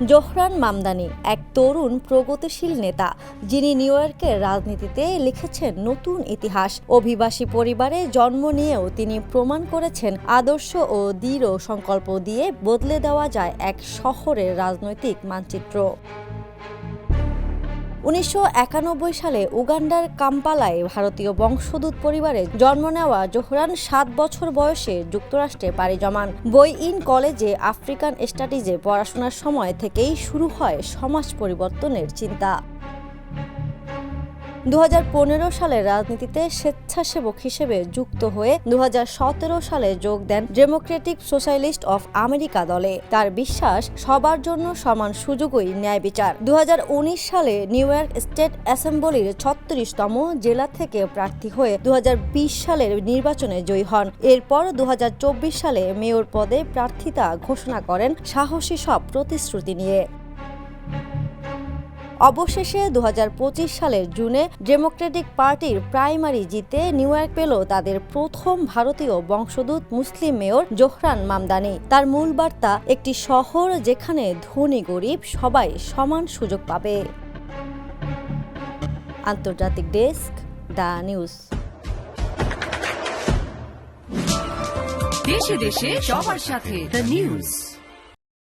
Zohran Mamdani, এক তরুণ প্রগতিশীল নেতা, যিনি নিউ ইয়র্কের রাজনীতিতে লিখেছেন নতুন ইতিহাস। অভিবাসী পরিবারে জন্ম নিয়েও তিনি প্রমাণ করেছেন আদর্শ ও দৃঢ় সংকল্প দিয়ে বদলে দেওয়া যায় এক শহরের রাজনৈতিক মানচিত্র। উনিশশো একানব্বই সালে উগান্ডার কাম্পালায় ভারতীয় বংশদূত পরিবারে জন্ম নেওয়া জোহরান সাত বছর বয়সে যুক্তরাষ্ট্রে পাড়ি জমান। বই ইন কলেজে আফ্রিকান স্টাডিজে পড়াশোনার সময় থেকেই শুরু হয় সমাজ পরিবর্তনের চিন্তা। দু হাজার পনেরো সালে রাজনীতিতে স্বেচ্ছাসেবক হিসেবে যুক্ত হয়ে দুহাজার সতেরো সালে যোগ দেন ডেমোক্রেটিক সোশ্যালিস্ট অফ আমেরিকা দলে। তার বিশ্বাস, সবার জন্য সমান সুযোগই ন্যায় বিচার। দু হাজার উনিশ সালে নিউ ইয়র্ক স্টেট অ্যাসেম্বলির ছত্রিশতম জেলা থেকে প্রার্থী হয়ে দুহাজার বিশ সালের নির্বাচনে জয়ী হন। এরপর দুহাজার চব্বিশ সালে মেয়র পদে প্রার্থিতা ঘোষণা করেন সাহসী সব প্রতিশ্রুতি নিয়ে। অবশেষে দু হাজার পঁচিশ সালের জুনে ডেমোক্রেটিক পার্টির প্রাইমারি জিতে নিউ ইয়র্ক পেল তাদের প্রথম ভারতীয় বংশোদ্ভূত মুসলিম মেয়র জোহরান মামদানি। তার মূল বার্তা, একটি শহর যেখানে ধনী গরিব সবাই সমান সুযোগ পাবে। আন্তর্জাতিক ডেস্ক, দ্য নিউজ। দেশে দেশে সবার সাথে দ্য নিউজ।